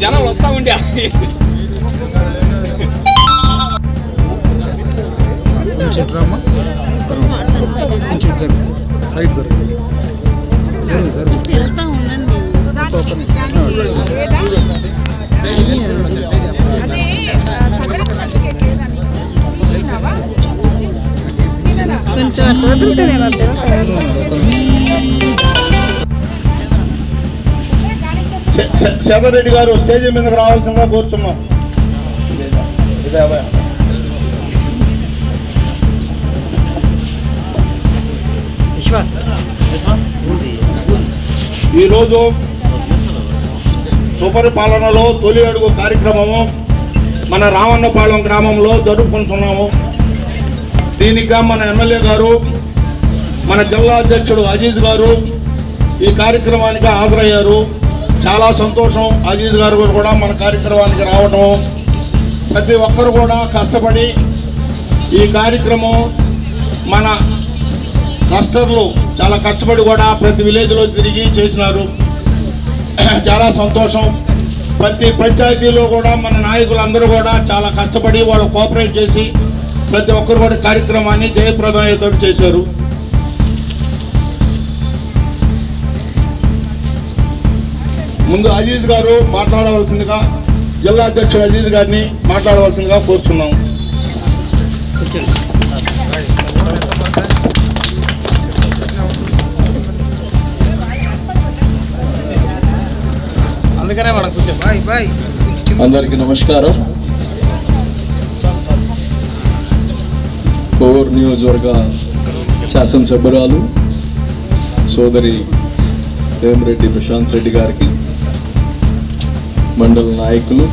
జనం వస్తా ఉండే కొంచెం డ్రామా కొంచెం జరుగు సైడ్ జరుగు జరుగు. జరుగు కొంచెం అట్లా శేఖర్ గారు స్టేజ్ మీదకి రావాల్సిందిగా కూర్చున్నాం ఇదే. ఈరోజు సుపరిపాలనలో తొలి అడుగు కార్యక్రమము మన రావన్నపాలెం గ్రామంలో జరుపుకుంటున్నాము. దీనిగా మన ఎమ్మెల్యే గారు మన జిల్లా అధ్యక్షుడు అజీజ్ గారు ఈ కార్యక్రమానికి హాజరయ్యారు. చాలా సంతోషం అజీజ్ గారు కూడా మన కార్యక్రమానికి రావడం ప్రతి ఒక్కరు కూడా కష్టపడి ఈ కార్యక్రమం మన ట్రస్టర్లు చాలా కష్టపడి కూడా ప్రతి విలేజ్లో తిరిగి చేసినారు. చాలా సంతోషం. ప్రతి పంచాయతీలో కూడా మన నాయకులందరూ కూడా చాలా కష్టపడి వాళ్ళు కోఆపరేట్ చేసి ప్రతి ఒక్కరు కూడా కార్యక్రమాన్ని జయప్రదం చేశారు. ముందు అజీజ్ గారు మాట్లాడవలసిందిగా జిల్లా అధ్యక్షుడు అజీజ్ గారిని మాట్లాడవలసిందిగా కోరుచున్నాం. అందుకనే మనం కూర్చో. Bye bye. అందరికీ నమస్కారం. కోవూరు నియోజకవర్గ శాసనసభ్యురాలు సోదరి వేమిరెడ్డి ప్రశాంత్ రెడ్డి గారికి మండల నాయకులు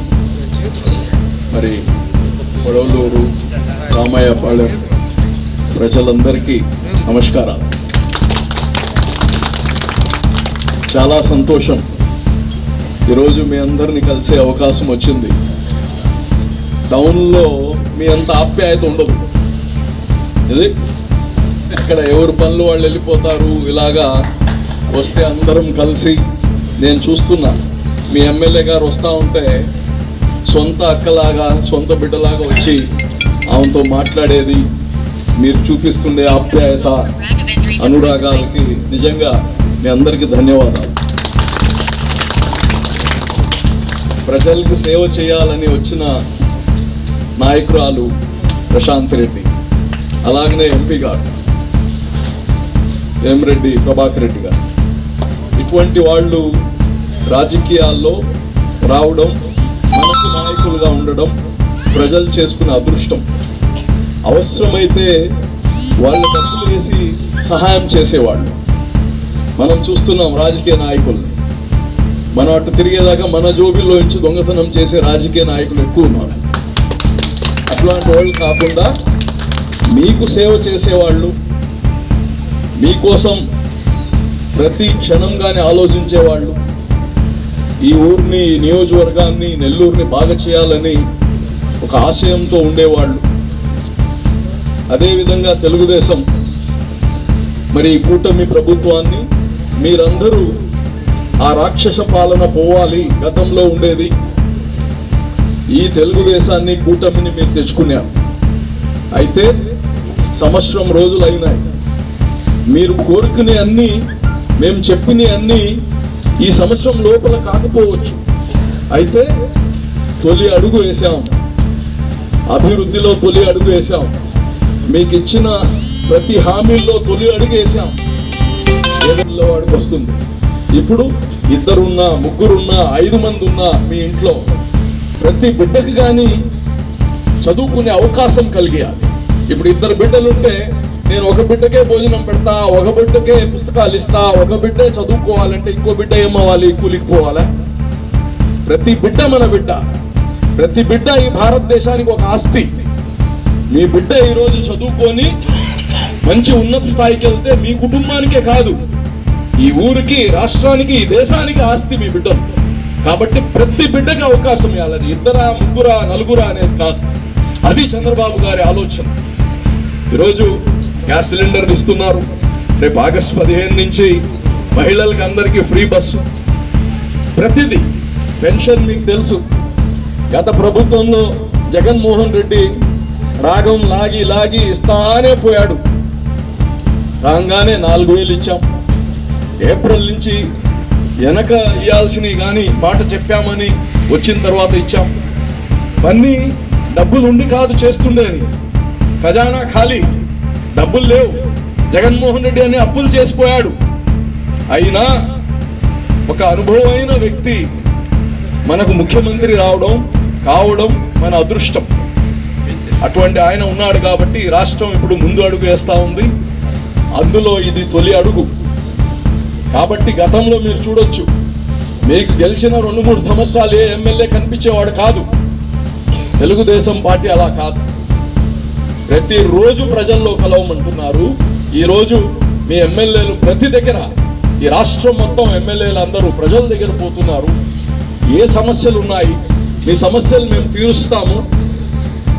మరి పొడవలూరు రామయ్యపాళెం ప్రజలందరికీ నమస్కారాలు. చాలా సంతోషం. ఈరోజు మీ అందరిని కలిసే అవకాశం వచ్చింది. టౌన్లో మీ అంత ఆప్యాయత ఉండదు. ఇది ఇక్కడ ఎవరు పనులు వాళ్ళు వెళ్ళిపోతారు ఇలాగా వస్తే అందరం కలిసి నేను చూస్తున్నా. మీ ఎమ్మెల్యే గారు వస్తూ ఉంటే సొంత అక్కలాగా సొంత బిడ్డలాగా వచ్చి ఆమెతో మాట్లాడేది మీరు చూపిస్తుండే ఆప్యాయత అనురాగాలకి నిజంగా మీ అందరికీ ధన్యవాదాలు. ప్రజలకు సేవ చేయాలని వచ్చిన నాయకురాలు ప్రశాంత్ రెడ్డి అలాగనే ఎంపీ గారు రెడ్డి ప్రభాకర్ రెడ్డి గారు. ఇటువంటి వాళ్ళు రాజకీయాల్లో రావడం మనకు నాయకులుగా ఉండడం ప్రజలు చేసుకునే అదృష్టం. అవసరమైతే వాళ్ళు డబ్బులు వేసి సహాయం చేసేవాళ్ళు. మనం చూస్తున్నాం రాజకీయ నాయకులు మనం అటు తిరిగేదాకా మన జోబిల్లో నుంచి దొంగతనం చేసే రాజకీయ నాయకులు ఎక్కువ ఉన్నారు. అట్లాంటి వాళ్ళు కాకుండా మీకు సేవ చేసేవాళ్ళు మీకోసం ప్రతి క్షణంగానే ఆలోచించేవాళ్ళు ఈ ఊరిని ఈ నియోజకవర్గాన్ని నెల్లూరుని బాగా చేయాలని ఒక ఆశయంతో ఉండేవాళ్ళు. అదేవిధంగా తెలుగుదేశం మరి ఈ కూటమి ప్రభుత్వాన్ని మీరందరూ ఆ రాక్షస పాలన పోవాలి. గతంలో ఉండేది. ఈ తెలుగుదేశాన్ని కూటమిని మీరు తెచ్చుకున్నారు అయితే సంవత్సరం రోజులు అయినాయి మీరు కోరుకునే అన్ని మేము చెప్పిన అన్ని ఈ సంవత్సరం లోపల కాకపోవచ్చు. అయితే తొలి అడుగు వేసాం అభివృద్ధిలో తొలి అడుగు వేసాం మీకు ఇచ్చిన ప్రతి హామీల్లో తొలి అడుగు వేసాం ఏడులో వాడికి వస్తుంది. ఇప్పుడు ఇద్దరున్నా ముగ్గురున్నా ఐదు మంది ఉన్నా మీ ఇంట్లో ప్రతి బిడ్డకి కానీ చదువుకునే అవకాశం కలిగేయాలి. ఇప్పుడు ఇద్దరు బిడ్డలుంటే నేను ఒక బిడ్డకే భోజనం పెడతా ఒక బిడ్డకే పుస్తకాలు ఇస్తా ఒక బిడ్డే చదువుకోవాలంటే ఇంకో బిడ్డ ఏమవ్వాలి? కూలికి పోవాలా? ప్రతి బిడ్డ మన బిడ్డ. ప్రతి బిడ్డ ఈ భారతదేశానికి ఒక ఆస్తి. మీ బిడ్డ ఈరోజు చదువుకొని మంచి ఉన్నత స్థాయికి వెళ్తే మీ కుటుంబానికే కాదు. ఈ ఊరికి రాష్ట్రానికి ఈ దేశానికి ఆస్తి మీ బిడ్డ. కాబట్టి ప్రతి బిడ్డకి అవకాశం ఇవ్వాలని ఇద్దరా ముగ్గురా నలుగురా అనేది కాదు. అది చంద్రబాబు గారి ఆలోచన. ఈరోజు గ్యాస్ సిలిండర్ ఇస్తున్నారు. రేపు ఆగస్టు పదిహేను నుంచి మహిళలకు అందరికీ ఫ్రీ బస్సు. ప్రతిదీ. పెన్షన్ మీకు తెలుసు. గత ప్రభుత్వంలో జగన్మోహన్ రెడ్డి రాగం లాగి లాగి ఇస్తానే పోయాడు. రాగానే నాలుగు వేలు ఇచ్చాం. ఏప్రిల్ నుంచి వెనక ఇవ్వాల్సినవి కానీ మాట చెప్పామని వచ్చిన తర్వాత ఇచ్చాం. ఇవన్నీ డబ్బులు ఉండి కాదు చేస్తుండేది ఖజానా ఖాళీ డబ్బులు లేవు. జగన్మోహన్ రెడ్డి అని అప్పులు చేసిపోయాడు. అయినా ఒక అనుభవమైన వ్యక్తి మనకు ముఖ్యమంత్రి రావడం కావడం మన అదృష్టం. అటువంటి ఆయన ఉన్నాడు కాబట్టి రాష్ట్రం ఇప్పుడు ముందు అడుగు వేస్తా ఉంది. అందులో ఇది తొలి అడుగు. కాబట్టి గతంలో మీరు చూడొచ్చు. మీకు గెలిచిన రెండు మూడు సంవత్సరాలు ఏ ఎమ్మెల్యే కనిపించేవాడు కాదు. తెలుగుదేశం పార్టీ అలా కాదు. ప్రతిరోజు ప్రజల్లో కలవమంటున్నారు. ఈరోజు మీ ఎమ్మెల్యేలు ప్రతి దగ్గర ఈ రాష్ట్రం మొత్తం ఎమ్మెల్యేలు అందరూ ప్రజల దగ్గర పోతున్నారు. ఏ సమస్యలు ఉన్నాయి మీ సమస్యలు మేము తీరుస్తాము.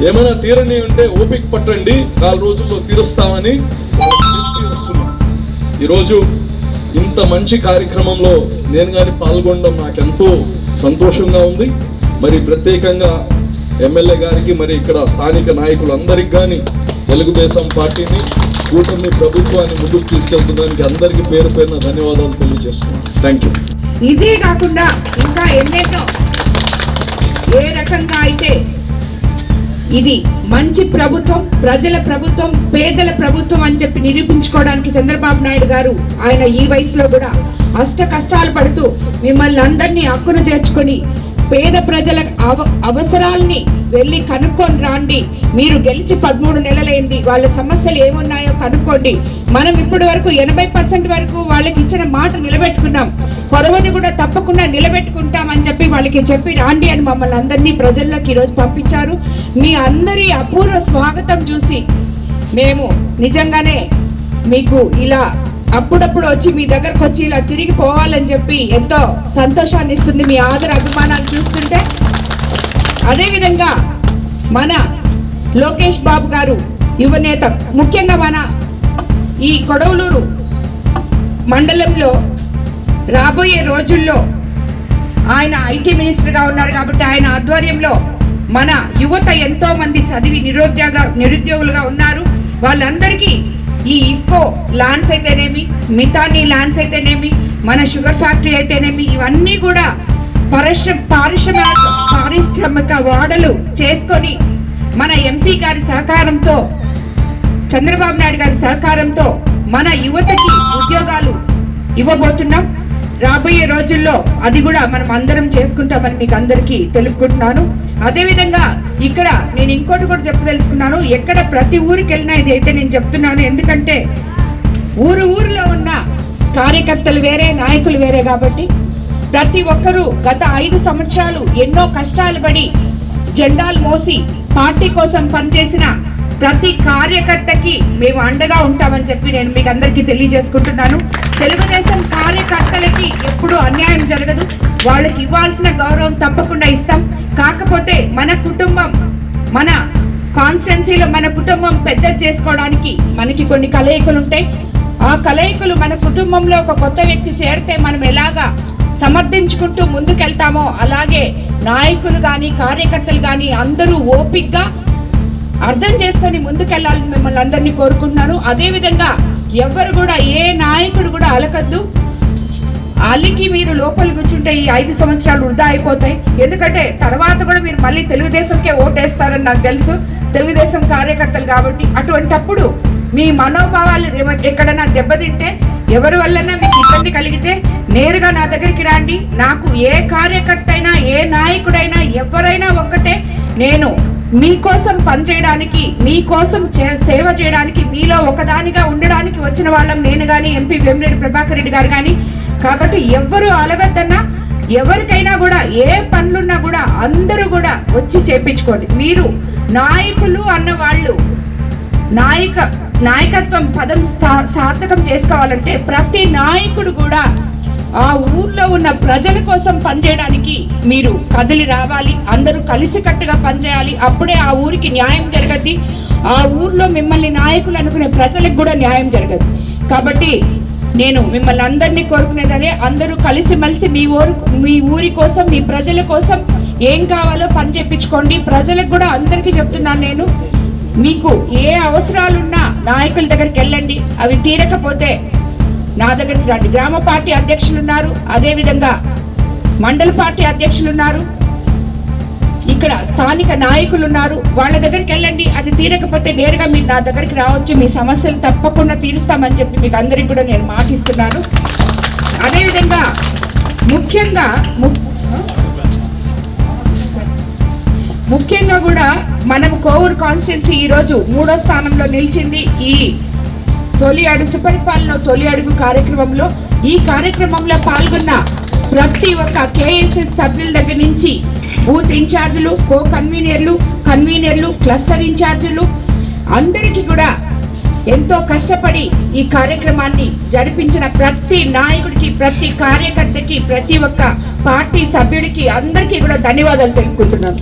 ఏమైనా తీరని ఉంటే ఓపిక పట్టండి. నాలుగు రోజుల్లో తీరుస్తామని వాళ్ళకి వస్తున్నాం. ఈరోజు ఇంత మంచి కార్యక్రమంలో నేను కానీ పాల్గొనడం నాకెంతో సంతోషంగా ఉంది. మరి ప్రత్యేకంగా ఎమ్మెల్యే గారికి మరి ఇక్కడ స్థానిక నాయకులందరికీ కానీ తెలుగుదేశం పార్టీని కూటమి ప్రభుత్వాన్ని ముందుకు తీసుకెళ్తున్నందుకు అందరికీ పేరు పేరున ధన్యవాదాలు తెలియజేస్తున్నాను. థ్యాంక్ యూ ఇదే కాకుండా ఇంకా ఎన్నెన్నో ఏ రకంగా అయితే ఇది మంచి ప్రభుత్వం ప్రజల ప్రభుత్వం పేదల ప్రభుత్వం అని చెప్పి నిరూపించుకోవడానికి చంద్రబాబు నాయుడు గారు ఆయన ఈ వయసులో కూడా అష్ట కష్టాలు పడుతూ మిమ్మల్ని అందరినీ హక్కును చేర్చుకొని పేద ప్రజల అవ అవసరాల్ని వెళ్ళి కనుక్కొని రాండి. మీరు గెలిచి పదమూడు నెలలైంది. వాళ్ళ సమస్యలు ఏమున్నాయో కనుక్కోండి. మనం ఇప్పటి వరకు ఎనభై పర్సెంట్ వరకు వాళ్ళకి ఇచ్చిన మాట నిలబెట్టుకున్నాం. కొరవది కూడా తప్పకుండా నిలబెట్టుకుంటామని చెప్పి వాళ్ళకి చెప్పి రాండి అని మమ్మల్ని అందరినీ ప్రజల్లోకి ఈరోజు పంపించారు. మీ అందరి అపూర్వ స్వాగతం చూసి మేము నిజంగానే మీకు ఇలా అప్పుడప్పుడు వచ్చి మీ దగ్గరకు వచ్చి ఇలా తిరిగి పోవాలని చెప్పి ఎంతో సంతోషాన్ని ఇస్తుంది మీ ఆదర అభిమానాలు చూస్తుంటే. అదేవిధంగా మన లోకేష్ బాబు గారు యువనేత ముఖ్యంగా మన ఈ కొడవలూరు మండలంలో రాబోయే రోజుల్లో ఆయన ఐటీ మినిస్టర్గా ఉన్నారు కాబట్టి ఆయన ఆధ్వర్యంలో మన యువత ఎంతో మంది చదివి నిరుద్యోగ నిరుద్యోగులుగా ఉన్నారు. వాళ్ళందరికీ ఈ ఇఫ్కో ల్యాండ్స్ అయితేనేమి మితాని ల్యాండ్స్ అయితేనేమి మన షుగర్ ఫ్యాక్టరీ అయితేనేమి ఇవన్నీ కూడా పరిశ్రమ పారిశ్రామిక పారిశ్రామిక వాడలు చేసుకొని మన ఎంపీ గారి సహకారంతో చంద్రబాబు నాయుడు గారి సహకారంతో మన యువతకి ఉద్యోగాలు ఇవ్వబోతున్నాం. రాబోయే రోజుల్లో అది కూడా మనం అందరం చేసుకుంటామని మీకు అందరికీ తెలుపుకుంటున్నాను. అదేవిధంగా ఇక్కడ నేను ఇంకోటి కూడా చెప్పదలుచుకున్నాను. ఎక్కడ ప్రతి ఊరికి వెళ్ళినా ఇది అయితే నేను చెప్తున్నాను. ఎందుకంటే ఊరు ఊరిలో ఉన్న కార్యకర్తలు వేరే నాయకులు వేరే కాబట్టి ప్రతి ఒక్కరూ గత ఐదు సంవత్సరాలు ఎన్నో కష్టాలు పడి జెండాలు మోసి పార్టీ కోసం పనిచేసిన ప్రతి కార్యకర్తకి మేము అండగా ఉంటామని చెప్పి నేను మీకు అందరికీ తెలియజేసుకుంటున్నాను. తెలుగుదేశం కార్యకర్తలకి ఎప్పుడూ అన్యాయం జరగదు. వాళ్ళకి ఇవ్వాల్సిన గౌరవం తప్పకుండా ఇస్తాం. కాకపోతే మన కుటుంబం మన కాన్స్టెన్సీలో మన కుటుంబం పెద్ద చేసుకోవడానికి మనకి కొన్ని కలయికలు ఉంటాయి. ఆ కలయికలు మన కుటుంబంలో ఒక కొత్త వ్యక్తి చేరితే మనం ఎలాగా సమర్థించుకుంటూ ముందుకెళ్తామో అలాగే నాయకులు కానీ కార్యకర్తలు కానీ అందరూ ఓపిక్గా అర్థం చేసుకొని ముందుకెళ్ళాలని మిమ్మల్ని అందరినీ కోరుకుంటున్నాను. అదేవిధంగా ఎవరు కూడా ఏ నాయకుడు కూడా అలకద్దు. అలికి మీరు లోపల కూర్చుంటే ఈ ఐదు సంవత్సరాలు వృధా అయిపోతాయి. ఎందుకంటే తర్వాత కూడా మీరు మళ్ళీ తెలుగుదేశంకే ఓటేస్తారని నాకు తెలుసు. తెలుగుదేశం కార్యకర్తలు కాబట్టి అటువంటప్పుడు మీ మనోభావాలు ఎక్కడైనా దెబ్బతింటే ఎవరి వల్లనా మీకు ఇబ్బంది కలిగితే నేరుగా నా దగ్గరికి రండి. నాకు ఏ కార్యకర్త అయినా ఏ నాయకుడైనా ఎవరైనా ఒక్కటే నేను మీకోసం పనిచేయడానికి మీకోసం చే- సేవ చేయడానికి మీలో ఒకదానిగా ఉండడానికి వచ్చిన వాళ్ళం నేను కానీ ఎంపీ వేమిరెడ్డి ప్రభాకర్ రెడ్డి గారు కానీ కాబట్టి ఎవ్వరూ అలగద్దన్నా ఎవరికైనా కూడా ఏ పనులున్నా కూడా అందరూ కూడా వచ్చి చేపించుకోండి. మీరు నాయకులు అన్న వాళ్ళు నాయక నాయకత్వం పదం సార్థకం చేసుకోవాలంటే ప్రతి నాయకుడు కూడా ఆ ఊర్లో ఉన్న ప్రజల కోసం పనిచేయడానికి మీరు కదిలి రావాలి అందరూ కలిసికట్టుగా పనిచేయాలి. అప్పుడే ఆ ఊరికి న్యాయం జరగద్ది. ఆ ఊర్లో మిమ్మల్ని నాయకులు అనుకునే ప్రజలకు కూడా న్యాయం జరగదు కాబట్టి నేను మిమ్మల్ని అందరినీ కోరుకునేది అదే. అందరూ కలిసిమెలిసి మీ ఊరు మీ ఊరి కోసం మీ ప్రజల కోసం ఏం కావాలో పని చేయించుకోండి ప్రజలకు కూడా అందరికీ చెప్తున్నాను నేను. మీకు ఏ అవసరాలున్నా నాయకుల దగ్గరికి వెళ్ళండి. అవి తీరకపోతే నా దగ్గరికి రండి గ్రామ పార్టీ అధ్యక్షులు ఉన్నారు అదేవిధంగా మండల పార్టీ అధ్యక్షులు ఉన్నారు ఇక్కడ స్థానిక నాయకులు ఉన్నారు వాళ్ళ దగ్గరికి వెళ్ళండి. అది తీరకపోతే నేరుగా మీరు నా దగ్గరికి రావచ్చు. మీ సమస్యలు తప్పకుండా తీరుస్తామని చెప్పి మీకు అందరికి కూడా నేను మాటిస్తున్నాను. అదేవిధంగా ముఖ్యంగా ముఖ్యంగా కూడా మనం కోవూరు కాన్స్టిట్యున్సీ ఈరోజు మూడో స్థానంలో నిలిచింది. ఈ తొలి అడుగు సుపరిపాలన తొలి అడుగు కార్యక్రమంలో ఈ కార్యక్రమంలో పాల్గొన్న ప్రతి ఒక్క కేఎస్ఎస్ సభ్యుల దగ్గర నుంచి బూత్ ఇన్ఛార్జీలు కో కన్వీనర్లు కన్వీనర్లు క్లస్టర్ ఇన్ఛార్జీలు అందరికీ కూడా ఎంతో కష్టపడి ఈ కార్యక్రమాన్ని జరిపించిన ప్రతి నాయకుడికి ప్రతి కార్యకర్తకి ప్రతి ఒక్క పార్టీ సభ్యుడికి అందరికీ కూడా ధన్యవాదాలు తెలుపుకుంటున్నాను.